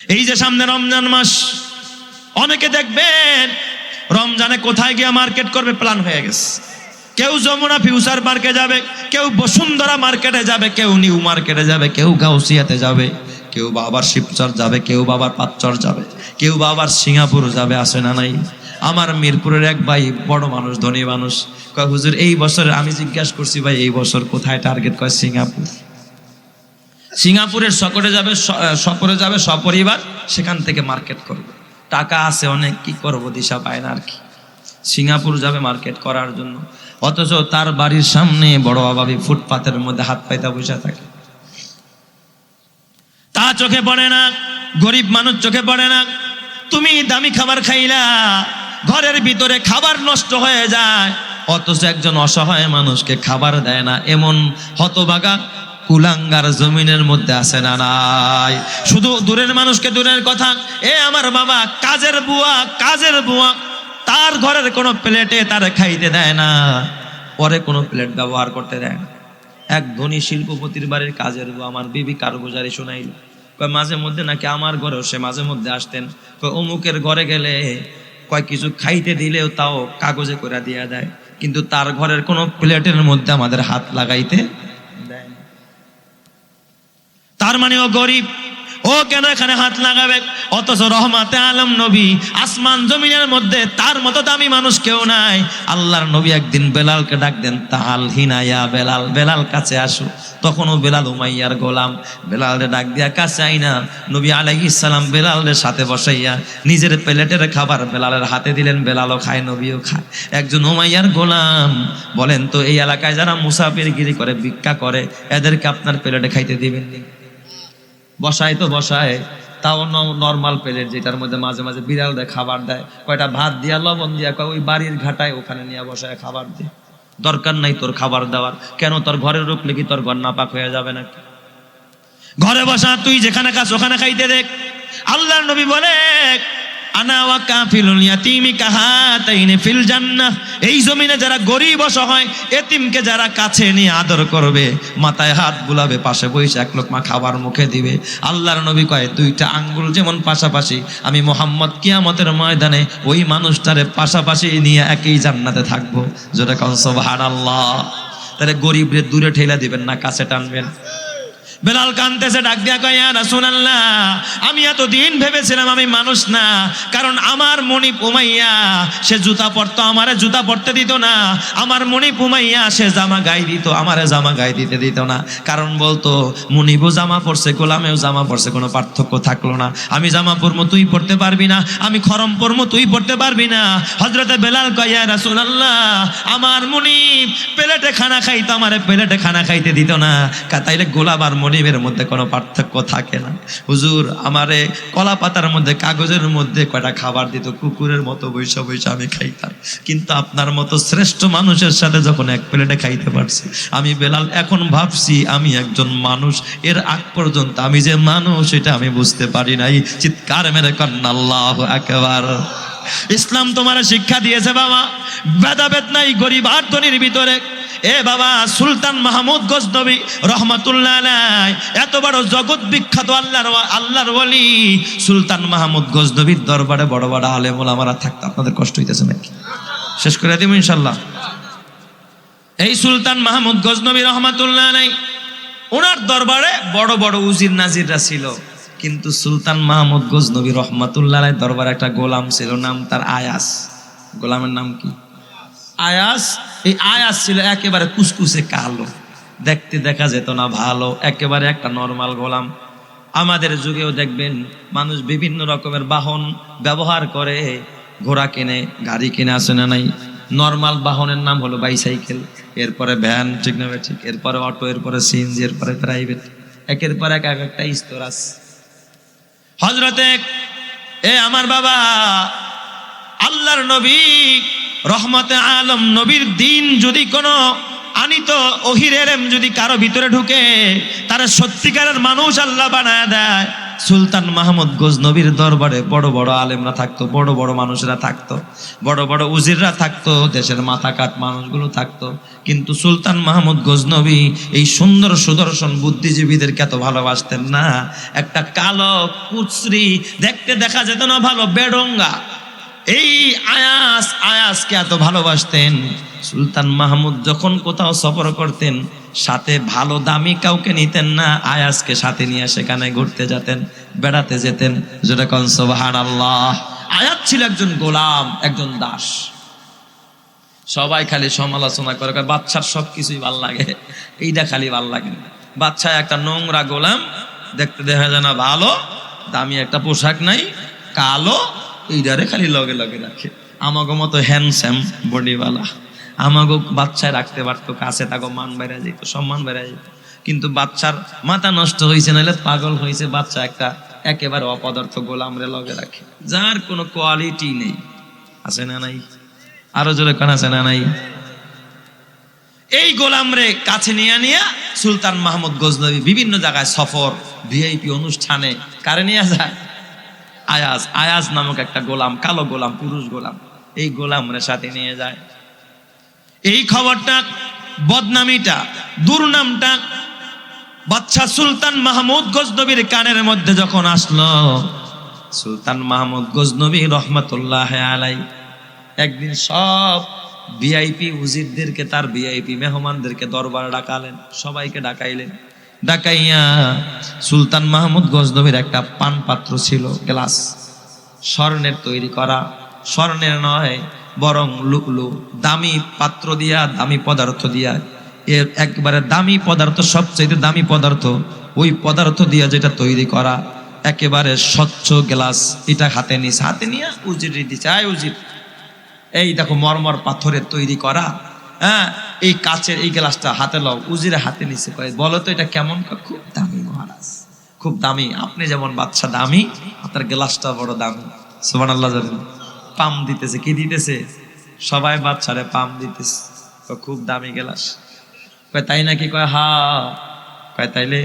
এই যে সামনে রমজান মাস, অনেকে দেখবেন রমজানে কোথায় গিয়ে মার্কেট করবে প্ল্যান হয়ে গেছে। কেউ যমুনা ফিউচার পার্কে যাবে, কেউ বসুন্ধরা মার্কেটে যাবে, কেউ নিউ মার্কেটে যাবে, কেউ গাউসিয়াতে যাবে, কেউ বাবার শিবচর যাবে, কেউ বাবার পাঁচচর যাবে, কেউ বাবার সিঙ্গাপুর যাবে আসে না নাই? আমার মিরপুরের এক ভাই বড় মানুষ, ধনী মানুষ, কয়, হুজুর, এই বছর আমি জিজ্ঞাসা করছি ভাই, এই বছর কোথায় টার্গেট কয়, সিঙ্গাপুর? সিঙ্গাপুরের সকরে যাবে স- আহ, সকরে যাবে সপরিবার সেখান থেকে মার্কেট করবে। টাকা আছে অনেক কি করব দিশা পায় না আর কি। সিঙ্গাপুর যাবে মার্কেট করার জন্য। অথচ তার বাড়ির সামনে বড় অভাবী ফুটপাতের মধ্যে হাত পাইতা বসে থাকে। তা চোখে পড়ে না গরিব মানুষ চোখে পড়ে না। তুমি দামি খাবার খাইলা ঘরের ভিতরে খাবার নষ্ট হয়ে যায়। অথচ একজন অসহায় মানুষকে খাবার দেয় না এমন হতবাগা কুলাঙ্গার জমিনের মধ্যে আছে না নাই? শুধু দূরের মানুষকে দূরের কথা। এ আমার বাবা, কাজের বুয়া কাজের বুয়া। তার ঘরের কোনো প্লেটে তার খাইতে দেয় না। পরে কোনো প্লেট ব্যবহার করতে দেয় না। এক ধনী শিল্পপতির বাড়ির কাজের বুয়া আমার বিবি কারগুজারি শোনাইল। কয়, মাঝে মধ্যে নাকি আমার ঘরেও সে মাঝে মধ্যে আসতেন। কয়, অমুকের ঘরে গেলে কয়, কিছু খাইতে দিলেও তাও কাগজে করে দিয়া দেয়। কিন্তু তার ঘরের কোনো প্লেটের মধ্যে আমাদের হাত লাগাইতে। তার মানে ও গরিব। ও কেন এখানে হাত লাগাবে? অথচ রহমাতে আলম নবী আসমান জমিনের মধ্যে তার মতো দামি মানুষ কেউ নাই। আল্লাহর নবী একদিন বেলালকে ডাক দেন, তাহাল হিনাইয়া বেলাল বেলাল কাছে আসো। তখনও বেলাল উমাইয়ার গোলাম। বেলালে ডাক দিয়া, কাছে আইনা নবী আলাইহিস সালাম বেলালের সাথে বসাইয়া নিজের প্লেটের খাবার বেলালের হাতে দিলেন। বেলালও খায়, নবীও খায়। একজন উমাইয়ার গোলাম বলেন, তো এই এলাকায় যারা মুসাফিরগিরি করে, ভিক্ষা করে, এদেরকে আপনার প্লেটে খাইতে দিবেন নি? বসায় তো বসায়, তাও নর্মাল প্লেট যেটার মধ্যে মাঝে মাঝে বিড়াল দেয়, খাবার দেয়। কয়টা ভাত দিয়া, লবণ দিয়া, কয় ওই বাড়ির ঘাটায় ওখানে নিয়ে বসায় খাবার দেয় দরকার নাই তোর খাবার দেওয়ার। কেন তোর ঘরে রুকলে কি তোর ঘর নাপাক হয়ে যাবে নাকি? ঘরে বসা, তুই যেখানে খাস ওখানে খাইতে দেখ। আল্লাহ নবী বলে আনা ওয়া কাফিলুল ইয়াতিমি কাহাতাইনি ফিল জান্নাহ। এই জমিনে যারা গরিব অসহায়, এতিমকে যারা কাছে নিয়ে আদর করবে, মাথায় হাত বুলাবে, পাশে বসে এক লোকমা খাবার মুখে দিবে। আল্লাহর নবী কয়, দুইটা আঙ্গুল যেমন পাশাপাশি, আমি মোহাম্মদ কিয়ামতের ময়দানে ওই মানুষটারে পাশাপাশি নিয়ে একই জান্নাতে থাকব। যেটা কন আল্লাহ তাহলে গরিবরে দূরে ঠেলা দিবেন না, কাছে টানবেন। বেলাল কানতেছে, ডাক দিয়া কয়, ইয়া রাসূলুল্লাহ, আমি এত দিন ভেবেছিলাম আমি মানুষ না, কারণ আমার মনি পুমাইয়া সে জুতা পরতো, আমারে জুতা পরতে দিত না। আমার মনি পুমাইয়া সে জামা গায়ে দিত, আমারে জামা গায়ে দিতে দিত না। কারণ বলতো মনিবও জামা পরছে, গোলামেও জামা পরছে, কোনো পার্থক্য থাকল না। আমি জামা পরমো, তুই পড়তে পারবি না। আমি খরম পরমো, তুই পড়তে পারবি না। হজরতে বেলাল কয়, ইয়া রাসূলুল্লাহ, আমার মনি প্লেটে খানা খাইতো, আমারে প্লেটে খানা খাইতে দিত না। তাইলে গোলাপ আর মনিবের মধ্যে কোনো পার্থক্য থাকে না। হুজুর, আমারে কলা পাতার মধ্যে, কাগজের মধ্যে কয়টা খাবার দিত, কুকুরের মতো বৈশা বৈশা আমি খাইতাম। কিন্তু আপনার মতো শ্রেষ্ঠ মানুষের সাথে যখন এক প্লেটে খাইতে পারছি, আমি বেলাল, এখন ভাবছি আমি একজন মানুষ। এর আগ পর্যন্ত আমি যে মানুষ এটা আমি বুঝতে পারি নাই। চিৎকার মেরে কন্যা, আল্লাহ একেবার ইসলাম তোমার শিক্ষা দিয়েছে বাবা। ভেদাভেদ নাই, গরিব আর ধনির ভিতরে। এ বাবা, সুলতান মাহমুদ গজনবী রহমাতুল্লাহ এত বড় জগৎ বিখ্যাত আল্লাহর আল্লাহর ওলি সুলতান মাহমুদ গজনবীর দরবারে বড় বড় আলেমুল আমরা থাকতো আপনাদের কষ্ট হইতেছে নাকি? শেষ করে দিব ইনশাল্লাহ এই সুলতান মাহমুদ গজনবী রহমাতুল্লাহ নাই ওনার দরবারে বড় বড় উজির নাজিররা ছিল। কিন্তু সুলতান মাহমুদ গজনবী রহমাতুল্লাহ দরবারে একটা গোলাম ছিল, নাম তার আয়াস। গোলামের নাম কি? আয়াস এই আয়াস ছিল একেবারে কুসকুসে কালো। দেখতে দেখা যেত না ভালো, একেবারে একটা নর্মাল গোলাম। আমাদের যুগেও দেখবেন, মানুষ বিভিন্ন রকমের বাহন ব্যবহার করে, ঘোড়া কেনে, গাড়ি কিনে আসে না নাই? নর্মাল বাহনের নাম হলো বাইসাইকেল এরপরে ভ্যান ঠিক না ঠিক, এরপরে অটো এরপরে সিএনজি এরপরে প্রাইভেট একের পর এক এক একটা স্তর আছে হজরতে এ আমার বাবা, আল্লাহর নবী রহমতে আলম নবীর দিন যদি কোনো আনিত ওহির এলেম যদি কারও ভিতরে ঢুকে, তারা সত্যিকারের মানুষ আল্লাহ বানায় দেয়। সুলতান মাহমুদ গজনবীর দরবারে বড় বড় আলেমরা থাকতো, বড় বড় মানুষরা থাকতো, বড় বড় উজিররা থাকতো, দেশের মাথা কাট মানুষগুলো থাকতো। কিন্তু সুলতান মাহমুদ গজনবী এই সুন্দর সুদর্শন বুদ্ধিজীবীদেরকে এত ভালোবাসতেন না। একটা কালো কুচরি দেখতে দেখা যেত না ভালো, বেডঙ্গা। এই আয়াস, আয়াসকে এত ভালোবাসতেন। সুলতান মাহমুদ যখন কোথাও সফর করতেন, সাথে ভালো দামি কাউকে নিতেন না, আয়াসকে সাথে নিয়ে সেখানে ঘুরতে যেতেন, বেড়াতে যেতেন। যেটা কনসবাহান আল্লাহ আয়াত ছিল একজন গোলাম, একজন দাস। সবাই খালি সমালোচনা করে বাচ্চার সব কিছুই ভালো লাগে। এইটা খালি ভালো লাগে না। বাচ্চা একটা নোংরা গোলাম, দেখতে দেখা যায় না ভালো, দামি একটা পোশাক নাই, কালো এইটারে খালি লগে লগে রাখে। আমাগো মতো হ্যান্ডস্যাম বডিওয়ালা আমাগো বাচ্চায় রাখতে পারতো, কাছে তাকে মান বেড়ে যেত সম্মান বেড়ে যেত কিন্তু বাচ্চার মাথা নষ্ট হয়েছে নাহলে পাগল হয়েছে বাচ্চা একটা একেবারে অপদার্থ গোলামরে লগে রাখে। যার কোনো কোয়ালিটি নেই। আছে না নাই? আরও জোরে কান, আছে না নাই? এই গোলামরে কাছে নিয়ে নিয়ে সুলতান মাহমুদ গজনবী বিভিন্ন জায়গায় সফর, ভিআইপি অনুষ্ঠানে, কারে নিয়ে যায়? আয়াজ আয়াজ নামক একটা গোলাম, কালো গোলাম, পুরুষ গোলাম, এই গোলামরে সাথে নিয়ে যায়। এই খবরটা বদনামিটা, দুর্নামটা বাচ্চা সুলতান মাহমুদ গজনবীর কানের মধ্যে যখন আসলো, সুলতান মাহমুদ গজনবী রহমতুল্লাহ আলাই, একদিন সব ভিআইপি উজিরদেরকে, তার ভিআইপি মেহমানদেরকে দরবারে ডাকালেন, সবাইকে ডাকাইলেন। ডাকাইয়া সুলতান মাহমুদ গজনবীর একটা পান পাত্র ছিল, গ্লাস। স্বর্ণের তৈরি করা। স্বর্ণের নয়, বরং লুকলু, দামি পাত্র দিয়া, দামি পদার্থ দিয়া। এর একবারে দামি পদার্থ সবচেয়ে দামি পদার্থ, ওই পদার্থ দিয়া যেটা তৈরি করা। একেবারে স্বচ্ছ গ্লাস, এটা হাতে নিস হাতে নিয়ে উজির দিচ্ছে আয় উজির। এই দেখো মরমর পাথরের তৈরি করা। হ্যাঁ এই কাচের এই গ্লাসটা হাতে লও, উজিরে হাতে নিছে কয় বলো তো এটা কেমন? খুব দামি মহারাজ। খুব দামি। আপনি যেমন বাচ্চা দামি, আপনার গ্লাসটা বড় দামি। সুবান আল্লাহ পাম দিতেছে, কি দিতেছে? সবাই বাচ্চারে পাম দিতেছে। খুব দামি গ্লাস। কয়, তাই নাকি? কয়, হা। কয়, তাইলে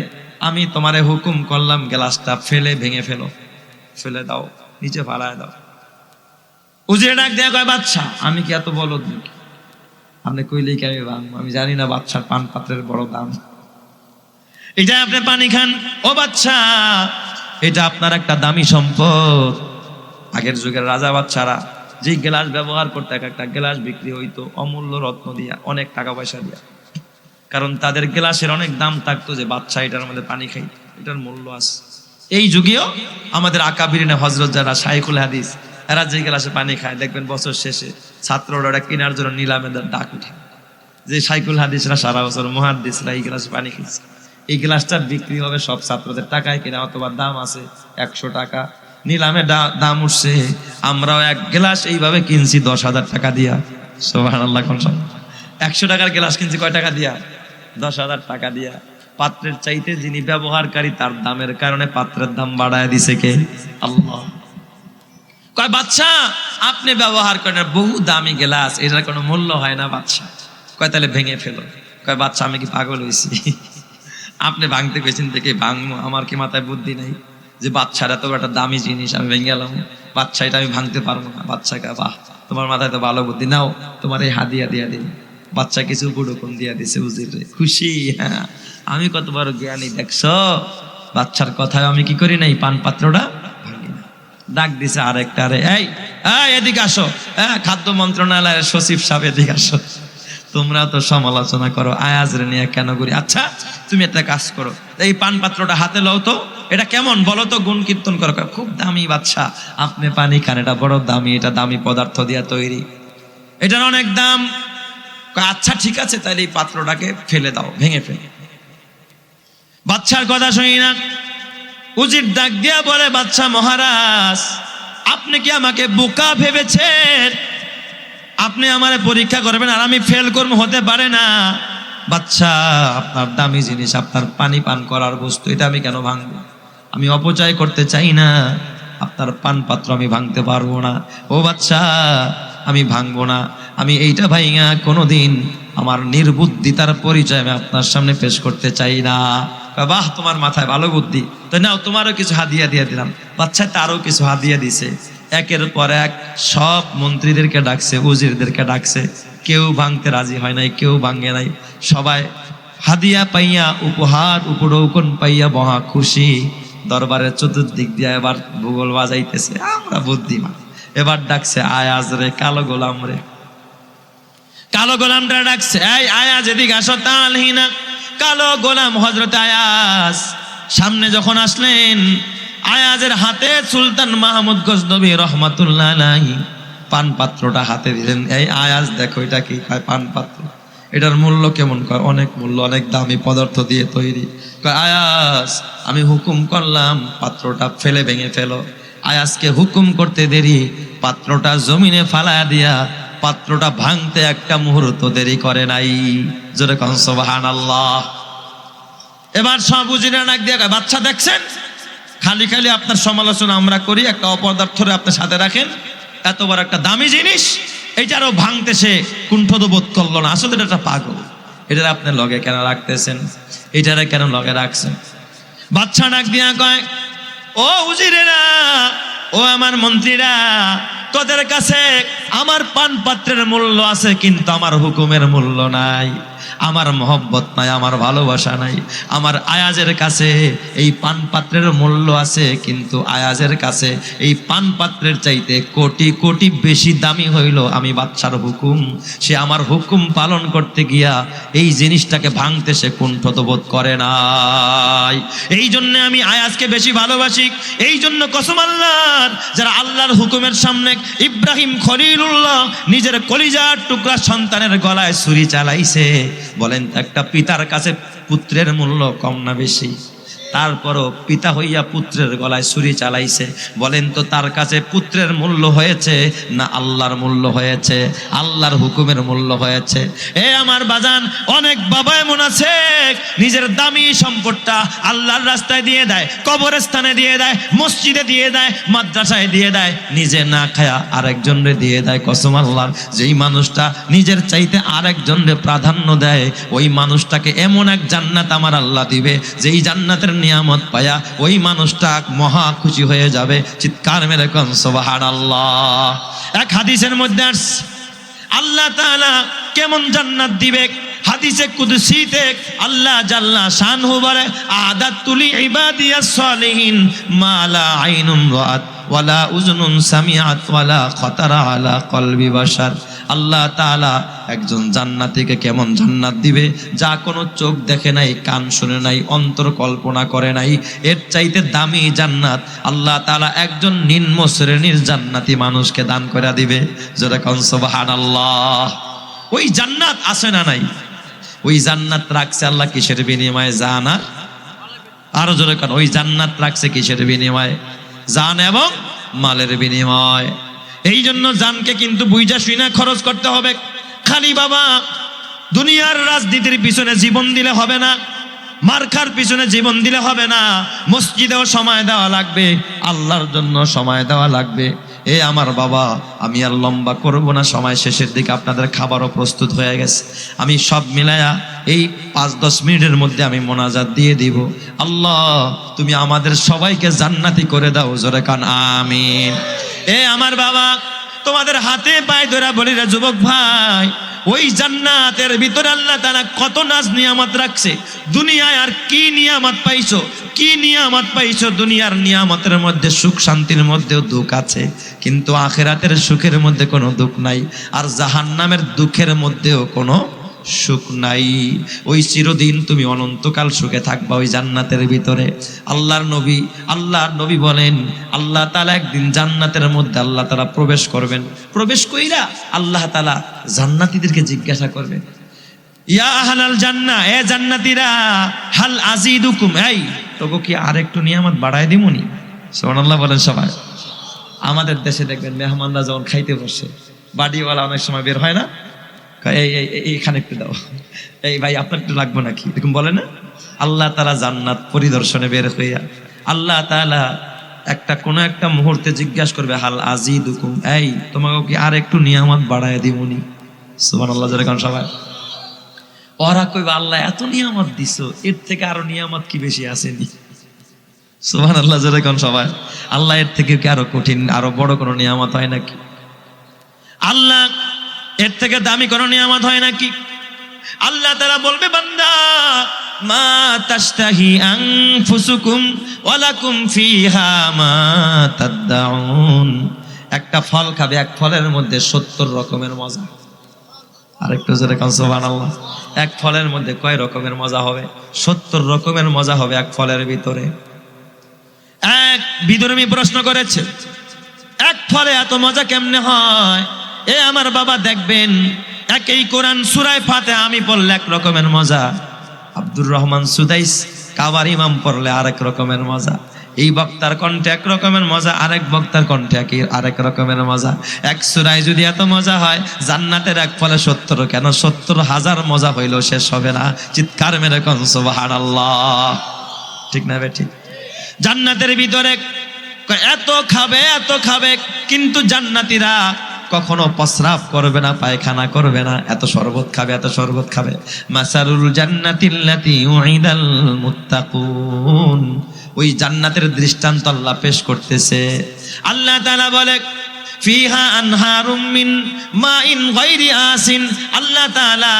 আমি তোমারে হুকুম করলাম গ্লাসটা ফেলে ভেঙে ফেলো। ফেলে দাও, নিচে ফালায় দাও। উজিরে ডাক দেয়া কয় বাচ্চা আমি কি এত বলদ নাকি? আপনি কইলেই কি আমি ভাঙবো আমি জানি না বাচ্চার পান পাত্রের বড় দাম। এটা আপনি পানি খান, ও বাচ্চা, এটা আপনার একটা দামি সম্পদ। আগের যুগের রাজা বাচ্চারা যে গ্লাস ব্যবহার করতে, এক একটা গ্লাস বিক্রি হইতো অমূল্য রত্ন দিয়া, অনেক টাকা পয়সা দিয়া। কারণ তাদের গ্লাসের অনেক দাম থাকতো যে বাচ্চা এটার মধ্যে পানি খাই এটার মূল্য আছে। এই যুগেও আমাদের আকাবিরিনে হজরত যারা শাইখুল হাদিস এরা যে গ্লাসে পানি খায়, দেখবেন বছর শেষে ছাত্ররা ওটা কেনার জন্য নিলামে ডাক উঠে যে সাইকুল হাদিসরা সারা বছর মহাদিসরা এই গ্লাসে পানি খেয়েছে। এই গ্লাসটা বিক্রি হবে সব ছাত্রদের টাকায় কিনা, অথবা দাম আছে একশো টাকা। নিলামে দাম উঠছে, আমরাও এক গ্লাস এইভাবে কিনছি দশ হাজার টাকা দিয়া। সোহান আল্লাহ একশো টাকার গ্লাস কিনছি কয় টাকা দিয়া? দশ হাজার টাকা দিয়া। পাত্রের চাইতে যিনি ব্যবহারকারী, তার দামের কারণে পাত্রের দাম বাড়ায় দিছে কে? আল্লাহ। কয় বাচ্চা আপনি ব্যবহার করেন বহু দামি গ্লাস, এটার কোনো মূল্য হয় না বাচ্চা কয়, তাহলে ভেঙে ফেলো। কয় বাচ্চা আমি কি পাগল হয়েছি? আপনি ভাঙতে পেয়েছেন থেকে ভাঙবো, আমার কি মাথায় বুদ্ধি নেই? যে বাচ্চারা তো একটা দামি জিনিস আমি ভেঙে গেলাম। বাচ্চা এটা আমি ভাঙতে পারব না। বাচ্চাকে বাহ, তোমার মাথায় তো ভালো বুদ্ধি। নাও, তোমার এই হাদিয়া দিয়া দিন। বাচ্চা কিছু বুড়োকন দিয়া দিছে উজির খুশি হ্যাঁ। আমি কত বড় জ্ঞানী, দেখছ? বাচ্চার কথায় আমি কি করি নাই? পান পাত্রটা ডাক দিছে আরেকটা, আরে, এই এদিকে আসো। হ্যাঁ খাদ্য মন্ত্রণালয়ের সচিব সাহেব এদিকে আসো। তোমরা তো সমালোচনা করো, আয়াজ রে নিয়ে কেন করি আচ্ছা তুমি একটা কাজ করো। এই পান পাত্রটা হাতে লও তো। এটা কেমন বলো তো, গুণ কীর্তন করো। খুব দামি বাচ্চা আপনি পানি খান, এটা বড় দামি, এটা দামি পদার্থ দিয়া তৈরি। এটার অনেক দাম। আচ্ছা ঠিক আছে, তাহলে এই পাত্রটাকে ফেলে দাও, ভেঙে ফেলে। বাচ্চার কথা শুনি না। উজির ডাক দিয়া বলে বাচ্চা মহারাজ, আপনি কি আমাকে বোকা ভেবেছেন? আপনি আমারে পরীক্ষা করবেন আর আমি ফেল করব, হতে পারে না। বাচ্চা আপনার দামি জিনিস, আপনার পানি পান করার বস্তু, এটা আমি কেন ভাঙবো? আমি অপচয় করতে চাই না। আপনার পান পাত্র আমি ভাঙতে পারব না। ও বাচ্চা আমি ভাঙবো না। আমি এইটা ভাইঙা কোনোদিন আমার নির্বুদ্ধিতার পরিচয় আমি আপনার সামনে পেশ করতে চাই না। বাহ, তোমার মাথায় ভালো বুদ্ধি। তো নাও, তোমারও কিছু হাদিয়া দিয়ে দিলাম। বাচ্চা তারও কিছু হাদিয়া দিছে। একের পর এক সব মন্ত্রীদেরকে ডাকছে, উজিরদেরকে ডাকছে। কেউ ভাঙতে রাজি হয় নাই, কেউ ভাঙে নাই। সবাই হাদিয়া পাইয়া, উপহার, উপরৌকন পাইয়া মহা খুশি। দরবারের চতুর্দিক দিয়ে এবার ভূগোল বাজাইতেছে, আমরা বুদ্ধিমান। এবার ডাকছে আয়াজ রে, কালো গোলাম রে। কালো গোলামটা ডাকছে, এই আয়াজ এদিকে আসো, তালহিনা। কালো গোলাম হজরত আয়াস সামনে যখন আসলেন, আয়াজের হাতে সুলতান মাহমুদ গজনবী রহমাতুল্লাহ পান পাত্রটা হাতে দিলেন। এই আয়াজ দেখো, এটা কি? পান পাত্র। এটার মূল্য কেমন? কয়, অনেক মূল্য, অনেক দামি পদার্থ দিয়ে তৈরি। আয়াস আমি হুকুম করলাম, পাত্রটা ফেলে ভেঙে ফেলো। আয়াসকে হুকুম করতে দেরি, পাত্রটা জমিনে ফালায়া দিয়া পাত্রটা ভাঙতে একটা মুহূর্ত দেরি করে নাই। জোরে কন আল্লাহ এবার সব উজিরা নাক দিয়ে বাচ্চা দেখছেন? খালি খালি আপনার সমালোচনা আমরা করি, একটা অপদার্থরে আপনার সাথে রাখেন। এত বড় একটা দামি জিনিস, এইটারও ভাঙতে সে কুণ্ঠদ বোধ করল না। আসলে এটা একটা পাগল। এটার আপনি লগে কেন রাখতেছেন? এটারে কেন লগে রাখছেন? বাচ্চা ডাক দিয়া কয়, ও উজিরেরা, ও আমার মন্ত্রীরা তোদের কাছে আমার পান পাত্রের মূল্য আছে কিন্তু আমার হুকুমের মূল্য নাই। আমার মহব্বত নাই, আমার ভালোবাসা নাই। আমার আয়াজের কাছে এই পান পাত্রের মূল্য আছে, কিন্তু আয়াজের কাছে এই পান পাত্রের চাইতে কোটি কোটি বেশি দামি হইল আমি বাচ্চার হুকুম। সে আমার হুকুম পালন করতে গিয়া এই জিনিসটাকে ভাঙতে সে কুণ্ঠত বোধ করে নাই। এই জন্য আমি আয়াজকে বেশি ভালোবাসি, এই জন্য কসম আল্লাহর, যারা আল্লাহর হুকুমের সামনে ইব্রাহিম খলিলুল্লাহ নিজের কলিজার টুকরা সন্তানের গলায় ছুরি চালাইছে বলেন একটা পিতার কাছে পুত্রের মূল্য কম না বেশি। তারপরও পিতা হইয়া পুত্রের গলায় ছুরি চালাইছে। বলেন তো, তার কাছে পুত্রের মূল্য হয়েছে না আল্লাহর মূল্য হয়েছে? আল্লাহর হুকুমের মূল্য হয়েছে। এ আমার বাজান, অনেক বাবা এমন আছে, নিজের দামি সম্পদটা আল্লাহর রাস্তায় দিয়ে দেয়, কবরস্থানে দিয়ে দেয়, মসজিদে দিয়ে দেয়, মাদ্রাসায় দিয়ে দেয়, নিজে না খায়া আরেকজনরে দিয়ে দেয়। কসম আল্লাহর, যেই মানুষটা নিজের চাইতে আরেকজনরে প্রাধান্য দেয়, ওই মানুষটাকে এমন এক জান্নাত আমার আল্লাহ দিবে, যেই জান্নাতের নিয়ামত পায়া ওই মানুষটা মহা খুশি হয়ে যাবে। চিৎকার মেরে কন সোবাহান আল্লাহ এক হাদিসের মধ্যে আল্লাহ তাআলা কেমন জান্নাত দিবে? হাদিসে কুদসিতে আল্লাহ জাল্লা শানহু বলে, আদাত তুলি ইবাদিয়াস সালিহিন আইনুন ওয়ালা উজনুন সামিআত, ওয়ালা খতারা আলা কলবি বাশার। আল্লাহ তাআলা একজন জান্নাতীকে কেমন জান্নাত দিবে? যা কোনো চোখ দেখে নাই, কান শুনে নাই, অন্তর কল্পনা করে নাই, এর চাইতে দামি জান্নাত আল্লাহ তাআলা একজন নিম্ন শ্রেণির জান্নাতি মানুষকে দান করে দিবে। যেটা কন সুবহানাল্লাহ। ওই জান্নাত আছে না নাই? ওই জান্নাত রাখছে আল্লাহ কিসের বিনিময়ে? জানা আরও জোরে কারণ ওই জান্নাত রাখছে কিসের বিনিময়ে? জান এবং মালের বিনিময়। এই জন্য জানকে কিন্তু বুঝা শুইনা খরচ করতে হবে। খালি বাবা, দুনিয়ার রাজনীতির পিছনে জীবন দিলে হবে না, মার্কার পিছনে জীবন দিলে হবে না, মসজিদেও সময় দেওয়া লাগবে, আল্লাহর জন্য সময় দেওয়া লাগবে। এ আমার বাবা, আমি আর লম্বা করব না, সময় শেষের দিকে আপনাদের খাবারও প্রস্তুত হয়ে গেছে। আমি সব মিলায়া এই পাঁচ দশ মিনিটের মধ্যে আমি মোনাজাত দিয়ে দিব। আল্লাহ, তুমি আমাদের সবাইকে জান্নাতি করে দাও, জোরে কান, আমিন। এ আমার বাবা, তোমাদের হাতে পায়ে ধরা বলি রে যুবক ভাই, ওই জান্নাতের ভিতরে আল্লাহ তারা কত নাজ নিয়ামত রাখছে। দুনিয়ায় আর কি নিয়ামত পাইছো? কি নিয়ামত পাইছো? দুনিয়ার নিয়ামতের মধ্যে সুখ, শান্তির মধ্যেও দুঃখ আছে। কিন্তু আখেরাতের সুখের মধ্যে কোনো দুঃখ নাই। আর জাহান্নামের দুঃখের মধ্যেও কোনো সুখ নাই। ওই চিরদিন তুমি অনন্তকাল সুখে থাকবা ওই জান্নাতের ভিতরে। আল্লাহর নবী আল্লাহর নবী বলেন, আল্লাহ তালা একদিন জান্নাতের মধ্যে আল্লাহ তালা প্রবেশ করবেন। প্রবেশ কইরা আল্লাহ তালা জান্নাতীদেরকে জিজ্ঞাসা করবেন ইয়া জান্না এ হাল কি আর একটু বাড়ায় বলেন সবাই। আমাদের দেশে দেখবেন মেহমানরা যখন খাইতে বসে, বাড়িওয়ালা অনেক সময় বের হয় না? এইখানে একটু দাও। এই ভাই, আপনার একটু লাগবে নাকি? এরকম বলে না? আল্লাহ তালা জান্নাত পরিদর্শনে বের হইয়া আল্লাহ তালা একটা, কোনো একটা মুহূর্তে জিজ্ঞাসা করবে, হাল আজি দুকুম এই, তোমাকে কি আর একটু নিয়ামত বাড়ায় দিবনি সুবান আল্লাহ যেরকম সবাই। ওরা কইবা, আল্লাহ, এত নিয়ামত দিছ, এর থেকে আরও নিয়ামত কি বেশি আসেনি সুহান আল্লাহ যেরকম সবাই। আল্লাহ, এর থেকে কি আরও কঠিন, আরও বড় কোনো নিয়ামত হয় নাকি? আল্লাহ এর থেকে দামি কোনো নিয়ামত হয় নাকি? আল্লাহ তারা বলবে, বান্দা, মা তাস্তাহি আনফুসুকুম ওয়ালাকুম ফিহা মা তাদদাউন। একটা ফল খাবে এক ফলের মধ্যে সত্তর রকমের মজা। আরেকটু জোরে কান, সুবহানাল্লাহ। এক ফলের মধ্যে কয় রকমের মজা হবে? সত্তর রকমের মজা হবে এক ফলের ভিতরে। এক বিদর্মী প্রশ্ন করেছে, এক ফলে এত মজা কেমনে হয়? এ আমার বাবা দেখবেন, একই কোরআন সুরায় ফাতে আমি পড়লে এক রকমের মজা। আব্দুর রহমান সুদাইস কাবার ইমাম পড়লে আরেক রকমের মজা। এই বক্তার কণ্ঠে এক রকমের মজা, আরেক বক্তার কণ্ঠে এক আরেক রকমের মজা। এক সুরায় যদি এত মজা হয়, জান্নাতের এক ফলে সত্তর, কেন সত্তর হাজার মজা হইলেও শেষ হবে না? চিৎকার মেরে কন, সুবহানাল্লাহ। ঠিক না বে, ঠিক? জান্নাতের ভিতরে এত খাবে এত খাবে, কিন্তু জান্নাতীরা কখনো প্রস্রাব করবে না, পায়খানা করবে না, এত শরবত খাবে, এত শরবত খাবে। মাসারুল জান্নাতিল্লাতি উইদাল মুত্তাকুন। ওই জান্নাতের দৃষ্টান্ত আল্লাহ পেশ করতেছে। আল্লাহ তাআলা বলে, ফিহা আনহারুম মিন মাইন গায়রি আসিন আল্লাহ তাআলা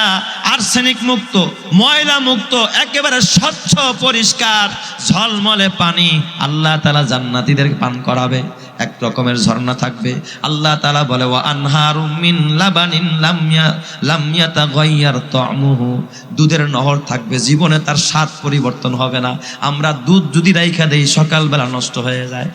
আর্সেনিক মুক্ত, ময়লা মুক্ত, একেবারে স্বচ্ছ, পরিষ্কার, ঝলমলে পানি আল্লাহ তাআলা জান্নাতীদের পান করাবে। এক রকমের ঝর্ণা থাকবে। আল্লাহ তাআলা বলে ও আনহারুম মিন লাবানিন লামিয়া লামিয়া তাগাইয়ার তামুহু। দুধের নহর থাকবে, জীবনে তার স্বাদ পরিবর্তন হবে না। আমরা দুধ যদি রাইখা দেই, সকালবেলা নষ্ট হয়ে যায়।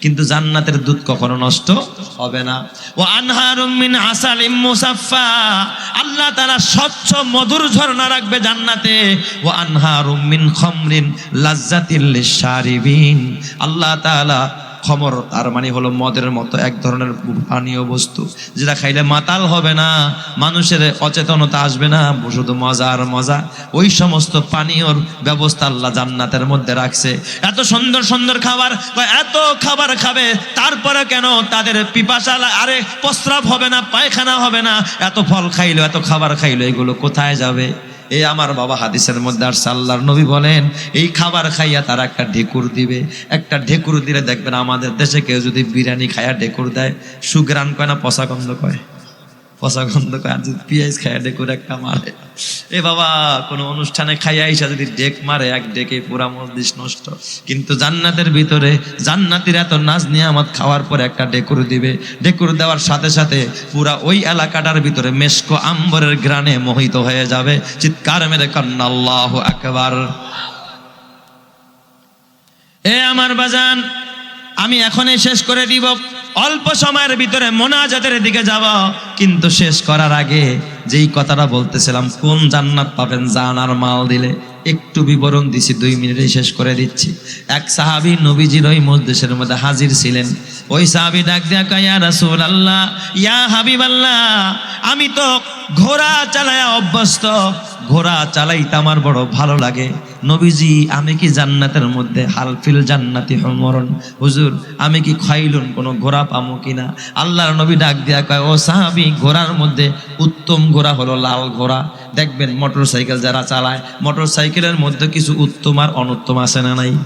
কিন্তু জান্নাতের দুধ কখনো নষ্ট হবে না। ও আনহারুম মিন আসালিম মুসাফফা। আল্লাহ তাআলা স্বচ্ছ মধুর ঝর্ণা রাখবে জান্নাতে। ও আনহারুম মিন খামরিন লাজ্জাতিল লিশারিবিন আল্লাহ তাআলা খমর, তার মানে হলো মদের মতো এক ধরনের পানীয় বস্তু। যেটা খাইলে মাতাল হবে না, মানুষের অচেতনতা আসবে না শুধু মজা আর মজা। ওই সমস্ত পানীয়র ব্যবস্থা আল্লাহ জান্নাতের মধ্যে রাখছে। এত সুন্দর সুন্দর খাবার এত খাবার খাবে, তারপরে কেন তাদের পিপাসা আরে প্রস্রাব হবে না, পায়খানা হবে না, এত ফল খাইলো, এত খাবার খাইলো, এগুলো কোথায় যাবে? এই আমার বাবা হাদিসের মধ্যে আর সাল্লার নবী বলেন, এই খাবার খাইয়া তারা একটা ঢেকুর দিবে। একটা ঢেকুর দিলে দেখবেন আমাদের দেশে কেউ যদি বিরিয়ানি খাইয়া ঢেকুর দেয় সুগ্রান কয় না, পচা গন্ধ কয়? পচা গন্ধ আর যদি পিঁয়াজ ঢেকুর একটা মারে। এ বাবা, কোনো অনুষ্ঠানে খাইয়া আইসা যদি ডেক মারে, এক ডেকে পুরা মসজিদ নষ্ট। কিন্তু জান্নাতের ভিতরে জান্নাতির এত নাজ আমার খাওয়ার পরে একটা ডেকুর দিবে। ডেকুর দেওয়ার সাথে সাথে পুরা ওই এলাকাটার ভিতরে মেশকো আম্বরের গ্রানে মোহিত হয়ে যাবে। চিৎকার মেরে কন্যা আল্লাহ একবার এ আমার বাজান আমি এখনই শেষ করে দিব। অল্প সময়ের ভিতরে মোনাজাতের দিকে যাব। কিন্তু শেষ করার আগে যেই কথাটা বলতেছিলাম কোন জান্নাত পাবেন জান আর মাল দিলে? একটু বিবরণ দিছি দুই মিনিটেই শেষ করে দিচ্ছি। এক সাহাবি নবীজির ওই মজলিসের মধ্যে হাজির ছিলেন। ওই সাহাবি ডাক দিয়া কয়, রাসূল আল্লাহ ইয়া হাবিব আল্লাহ আমি তো ঘোড়া চালায়া অভ্যস্ত, ঘোড়া চালাইতে আমার বড় ভালো লাগে। নবীজি, আমি কি জান্নাতের মধ্যে? হালফিল জান্নাতি মরণ। হুজুর, আমি কি খাইলুন কোনো ঘোড়া পামো কিনা আল্লাহর নবী ডাক দিয়া কয়, ও সাহাবি, ঘোড়ার মধ্যে উত্তম ঘোড়া হলো লাল ঘোড়া। দেখবেন মোটর সাইকেল যারা চালায় মোটর সাইকেলের মধ্যে কিছু উত্তম আর অনুত্তম আছে না নাই?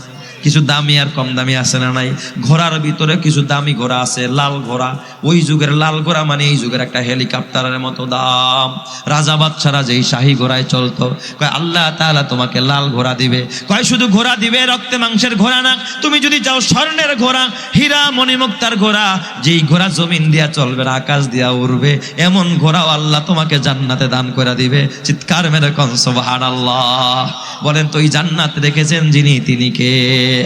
কিছু দামি আর কম দামি আছে না নাই? ঘোড়ার ভিতরে কিছু দামি ঘোড়া আছে, লাল ঘোড়া। ওই যুগের লাল ঘোড়া মানে এই যুগের একটা হেলিকপ্টারের মতো দাম। রাজা বাচ্চারা যেই শাহী ঘোড়ায় চলতো, কয়, আল্লাহ তাআলা তোমাকে লাল ঘোড়া দিবে। কয়, শুধু ঘোড়া দিবে, রক্তে মাংসের ঘোড়া না। তুমি যদি যাও স্বর্ণের ঘোড়া, হীরা, মণিমুক্তার ঘোড়া, যেই ঘোড়া জমিন দিয়া চলবে আকাশ দিয়া উড়বে, এমন ঘোড়াও আল্লাহ তোমাকে জান্নাতে দান করে দিবে। চিৎকার মেরে কন, সুবহানাল্লাহ। বলেন, তো ওই জান্নাত রেখেছেন যিনি, তিনি কে?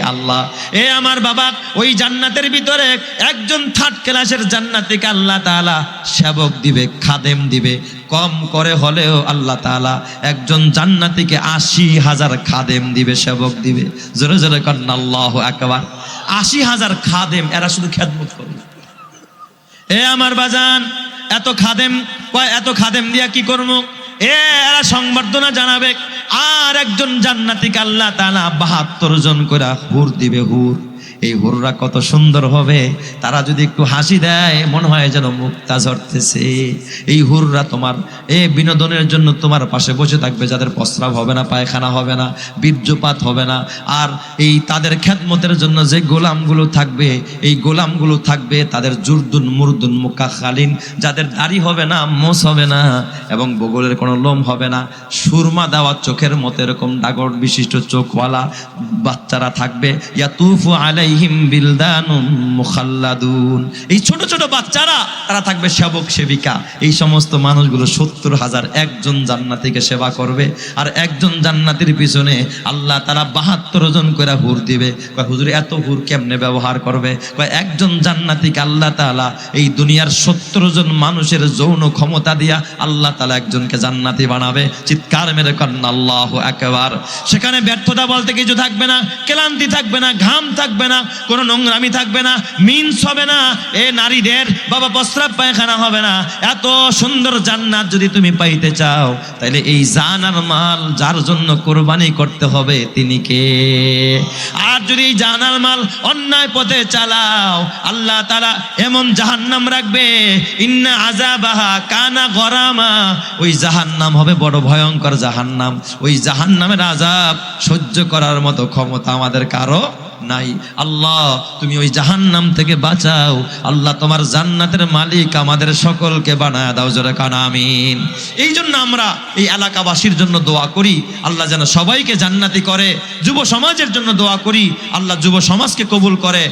আল্লাহ। এ আমার বাবা, ওই জান্নাতের ভিতরে একজন থার্ড ক্লাসের জান্নাতিকে আল্লাহ তাআলা সেবক দিবে, খাদেম দিবে। কম করে হলেও আল্লাহ তাআলা একজন জান্নাতিকে আশি হাজার খাদেম দিবে, সেবক দিবে। জোরে জোরে কন্যা আল্লাহ একবার আশি হাজার খাদেম, এরা শুধু খেদমত করবে। এ আমার বাজান, এত খাদেম এত খাদেম দিয়া কি করব? এ, এরা সংবর্ধনা জানাবে। আর একজন জান্নাতিকে আল্লাহ তাআলা বাহাত্তর জন করে হুর দিবে হুর। এই হুররা কত সুন্দর হবে। তারা যদি একটু হাসি দেয়, মনে হয় যেন মুক্তা ঝরতেছে। এই হুররা তোমার, এ বিনোদনের জন্য তোমার পাশে বসে থাকবে। যাদের প্রস্রাব হবে না, পায়খানা হবে না, বীর্যপাত হবে না। আর এই তাদের খ্যাতমতের জন্য যে গোলামগুলো থাকবে, এই গোলামগুলো থাকবে তাদের জুরদুন মুরদুন মুকাখালিন। যাদের দাড়ি হবে না, মোষ হবে না, এবং বগলের কোনো লোম হবে না। সুরমা দেওয়া চোখের মতো এরকম ডাগর বিশিষ্ট চোখওয়ালা বাচ্চারা থাকবে। ইয়াতুফু আলাইহিম বিলদানুম মুখাল্লাদুন। এই ছোট ছোট বাচ্চারা, তারা থাকবে সেবক সেবিকা। এই সমস্ত মানুষগুলো সত্তর হাজার একজন জান্নাতিকে সেবা করবে আর একজন জান্নাতির পিছনে আল্লাহ তারা বাহাত্তর জন করে হুর দিবে। কয়, হুজুর, এত হুর কেমনে ব্যবহার করবে? কয়, একজন জান্নাতিকে আল্লাহ তাআলা এই দুনিয়ার সত্তর জন মানুষের যৌন ক্ষমতা দিয়া আল্লাহ তালা একজনকে জান্নাতি বানাবে। চিৎকার মেরে কন্যা আল্লাহ একবার সেখানে ব্যর্থতা বলতে কিছু থাকবে না, ক্লান্তি থাকবে না, ঘাম থাকবে না কোনো নোংরামি থাকবে না, মিন্স হবে না, এ নারীদের বাবা প্রস্রাব পায়খানা হবে না। এত সুন্দর জান্নাত যদি তুমি পাইতে চাও তাহলে এই জান আর মাল যার জন্য কোরবানি করতে হবে তিনি কে? আর যদি এই জানার মাল অন্যায় পথে চালাও, আল্লাহ তারা এমন জাহান্নাম রাখবে, ইন্না আজাবাহা কানা গরামা। ওই জাহান্নাম হবে বড় ভয়ঙ্কর জাহান্নাম। ওই জাহান্নামের আজাব সহ্য করার মতো ক্ষমতা আমাদের কারও নাই। আল্লাহ, তুমি ওই জাহান্নাম থেকে বাঁচাও। আল্লাহ তোমার জান্নাতের মালিক আমাদের সকলকে বানায় দাও, জোরে কানামিন এই জন্য আমরা এই এলাকাবাসীর জন্য দোয়া করি। আল্লাহ যেন সবাইকে জান্নাতি করে, যুব সমাজের জন্য দোয়া করি। আল্লাহ যুব সমাজকে কবুল করে।